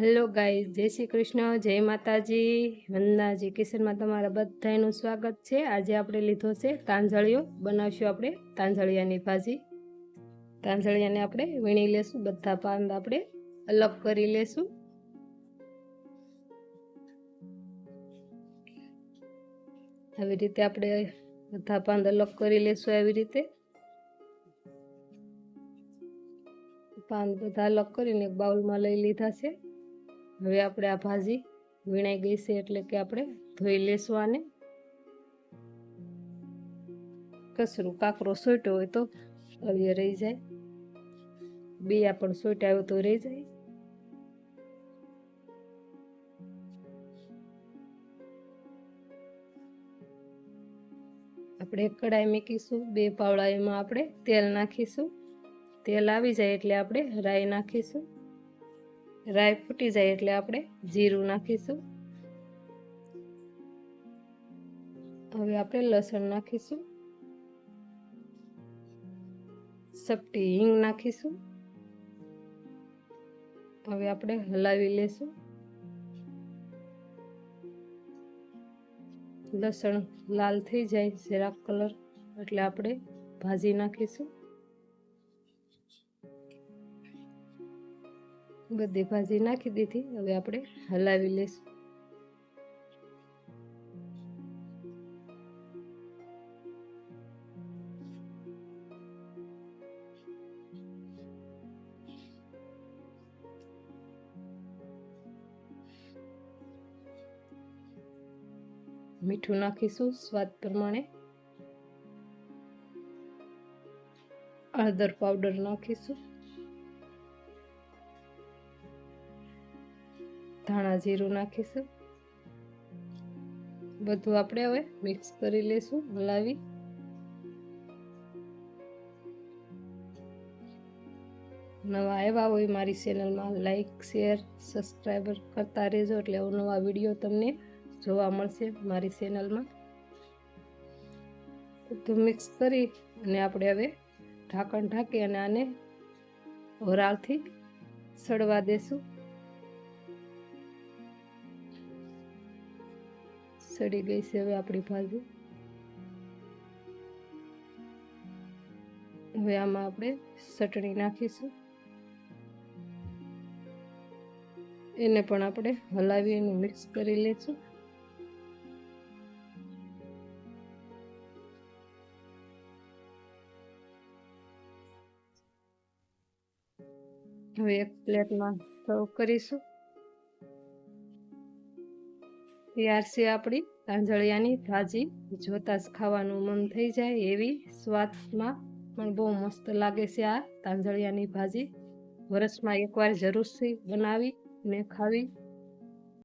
Hello guys જય શ્રી કૃષ્ણ, જય માતાજી. વંદાજી કિશનમાં તમારા બધાનું સ્વાગત છે. આજે આપણે લીધો છે તાંજળિયો બનાવશું આપણે તાંજળિયાની ભાજી. તાંજળિયાને આપણે વીણી લેશું. બધા પાંદ આપણે અલગ કરી લેશું. આવી રીતે આપણે બધા પાંદ અલગ કરી લેશું આવી રીતે. પાન બધા અલગ કરીને બાઉલમાં લઈ લીધા છે. હવે આપણે આ ભાજી વીણાઈ ગઈ છે એટલે કે આપણે ધોઈ લેશું આને. કસરું કાકરો સોટ્યો હોય તો આવ્યો રહી જાય. બે પણ સોટ્યા તો રહી જાય. આપણે કડાઈ મૂકીશું, બે પાવડા એમાં આપણે તેલ નાખીશું. તેલ આવી જાય એટલે આપણે રાઈ નાખીશું. રાઈ ફૂટી જાય એટલે આપણે જીરું નાખીશું. હવે આપણે લસણ નાખીશું. સપટી હિંગ નાખીશું. હવે આપણે હલાવી લેશું. લસણ લાલ થઈ જાય જરાક કલર એટલે આપણે ભાજી નાખીશું. બધી ભાજી નાખી દીધી. હવે આપણે હલાવી લઈશું. મીઠું નાખીશું સ્વાદ પ્રમાણે. હળદર પાવડર નાખીશું. ધાણા જીરું નાખીશું. બધું આપણે હવે મિક્સ કરી લઈશું, હલાવી. નવા આવ્યા હોય મારી ચેનલમાં લાઈક શેર સબસ્ક્રાઈબર કરતા રહેજો એટલે નવા વીડિયો તમને જોવા મળશે મારી ચેનલમાં. બધું મિક્સ કરી અને આપણે હવે ઢાંકણ ઢાંકી અને આને વરાળથી સડવા દેશું. સડી ગઈ છે હવે આપણી ભાજી હવે આમાં આપણે ચટણી નાખીશું. એને પણ આપણે હલાવી અને મિક્સ કરી લઈશું હવે એક પ્લેટમાં સર્વ કરીશું. તૈયાર છે આપણી. તાંજળિયાની ભાજી જોતા જ ખાવાનું મન થઈ જાય એવી સ્વાદમાં. પણ બહુ મસ્ત લાગે છે આ તાંજળિયાની ભાજી. વરસમાં એકવાર જરૂરથી બનાવી ને ખાવી.